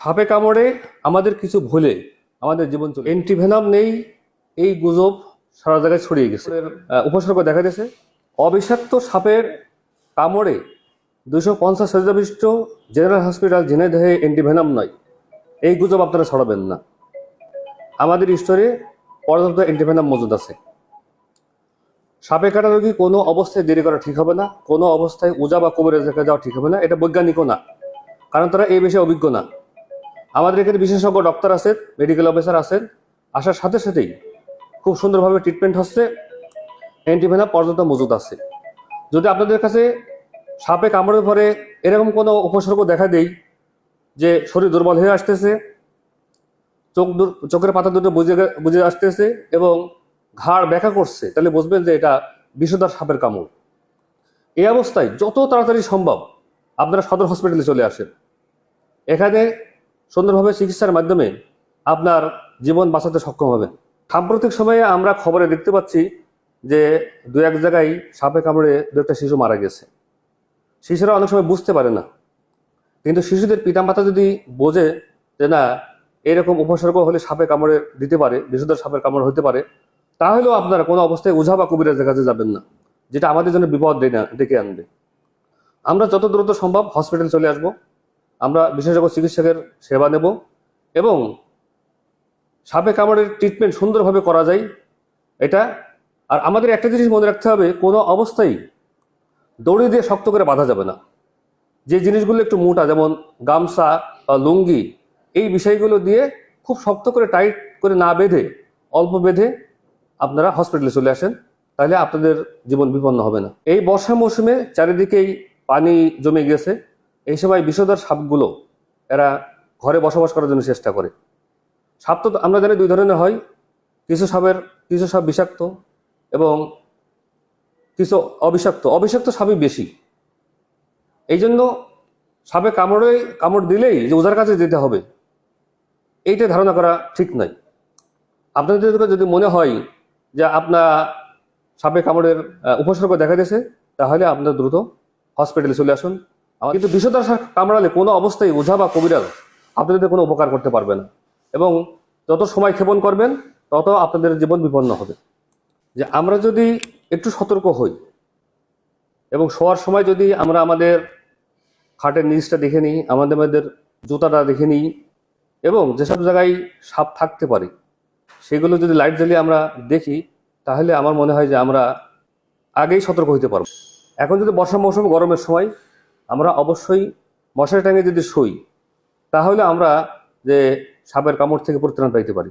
সাপে কামড়ে আমাদের কিছু ভুলে আমাদের জীবন চলে। এন্টিভেনাম নেই এই গুজব সারা জায়গায় ছড়িয়ে গেছে। উপসর্গ দেখা গেছে অবিষাক্ত সাপের কামড়ে দুশো পঞ্চাশ হাজার বিশিষ্ট জেনারেল হসপিটাল ঝিনাইদহে এন্টিভেনাম নয়। এই গুজব আপনারা ছড়াবেন না। আমাদের স্টোরে পর্যাপ্ত এন্টিভেনাম মজুদ আছে। সাপে কাটা রোগী কোনো অবস্থায় দেরি করা ঠিক হবে না কোনো অবস্থায় উজা বা জায়গায় যাওয়া ঠিক হবে না এটা বৈজ্ঞানিকও না। কারণ তারা এই বিষয়ে অভিজ্ঞ না। আমাদের এখানে বিশেষজ্ঞ ডক্টর আছেন মেডিকেল অফিসার আছেন। আসার সাথে সাথেই খুব সুন্দরভাবে ট্রিটমেন্ট হচ্ছে। অ্যান্টিভেনাম পর্যন্ত মজুদ আছে। যদি আপনাদের কাছে সাপে কামড়ের পরে এরকম কোনো উপসর্গ দেখা দেই যে শরীর দুর্বল হয়ে আসতেছে, চোখ চোখের পাতা দুটো বুঝে বুঝে আসতেছে এবং ঘাড় ব্যাকা করছে, তাহলে বুঝবেন যে এটা বিষধর সাপের কামড়। এই অবস্থায় যত তাড়াতাড়ি সম্ভব আপনারা সদর হসপিটালে চলে আসেন। এখানে সুন্দরভাবে চিকিৎসার মাধ্যমে আপনার জীবন বাঁচাতে সক্ষম হবেন। সাম্প্রতিক সময়ে আমরা খবরে দেখতে পাচ্ছি যে দু এক জায়গায় সাপে কামড়ে দু একটা শিশু মারা গেছে। শিশুরা অনেক সময় বুঝতে পারে না। কিন্তু শিশুদের পিতামাতা যদি বোঝে যে না, এরকম উপসর্গ হলে সাপে কামড়ে দিতে পারে বিষধর সাপের কামড় হতে পারে, তাহলেও আপনারা কোনো অবস্থায় ওঝা বা কবিরাজের কাছে যাবেন না, যেটা আমাদের জন্য বিপদ ডেকে আনবে। আমরা যত দ্রুত সম্ভব হসপিটাল চলে আসব। আমরা বিশেষজ্ঞ চিকিৎসকের সেবা নেব এবং সাপে কামড়ের ট্রিটমেন্ট সুন্দরভাবে করা যায়। এটা আর আমাদের একটা জিনিস মনে রাখতে হবে, কোনো অবস্থায় দড়ি দিয়ে শক্ত করে বাঁধা যাবে না। যে জিনিসগুলো একটু মোটা, যেমন গামছা বা লুঙ্গি, এই বিষয়গুলো দিয়ে খুব শক্ত করে টাইট করে না বেঁধে, অল্প বেঁধে আপনারা হসপিটালে চলে আসেন, তাহলে আপনাদের জীবন বিপন্ন হবে না। এই বর্ষা মৌসুমে চারিদিকেই পানি জমে গেছে এই সময় বিষধর সাপগুলো এরা ঘরে বসবাস করার জন্য চেষ্টা করে। সাপ তো আমরা জানি দুই ধরনের হয়। কিছু সাপের, কিছু সাপ বিষাক্ত এবং কিছু অবিষাক্ত। অবিষাক্ত সাপই বেশি। এই জন্য সাপে কামড়ে, কামড় দিলেই যে ওজার কাছে যেতে হবে, এইটা ধারণা করা ঠিক নয়। আপনাদের যদি মনে হয় যে আপনার সাপে কামড়ের উপসর্গ দেখা দিয়েছে, তাহলে আপনার দ্রুত হসপিটালে চলে আসুন। কিন্তু বিষধর সাপ কামড়ালে কোনো অবস্থায় ওঝা বা কবিরাজ আপনাদের কোনো উপকার করতে পারবে না। এবং যত সময় ক্ষেপণ করবেন, তত আপনাদের জীবন বিপন্ন হবে। যে আমরা যদি একটু সতর্ক হই, এবং শোয়ার সময় যদি আমরা আমাদের খাটের নিচটা দেখে নিই, আমাদের আমাদের জুতাটা দেখে নিই, এবং যেসব জায়গায় সাপ থাকতে পারে, সেগুলো যদি লাইট জ্বালিয়ে আমরা দেখি, তাহলে আমার মনে হয় যে আমরা আগেই সতর্ক হইতে পারব। এখন যদি বর্ষা মৌসুম, গরমের সময় আমরা অবশ্যই মশারি টাঙিয়ে যদি শুই, তাহলে আমরা যে সাপের কামড় থেকে পরিত্রাণ পাইতে পারি।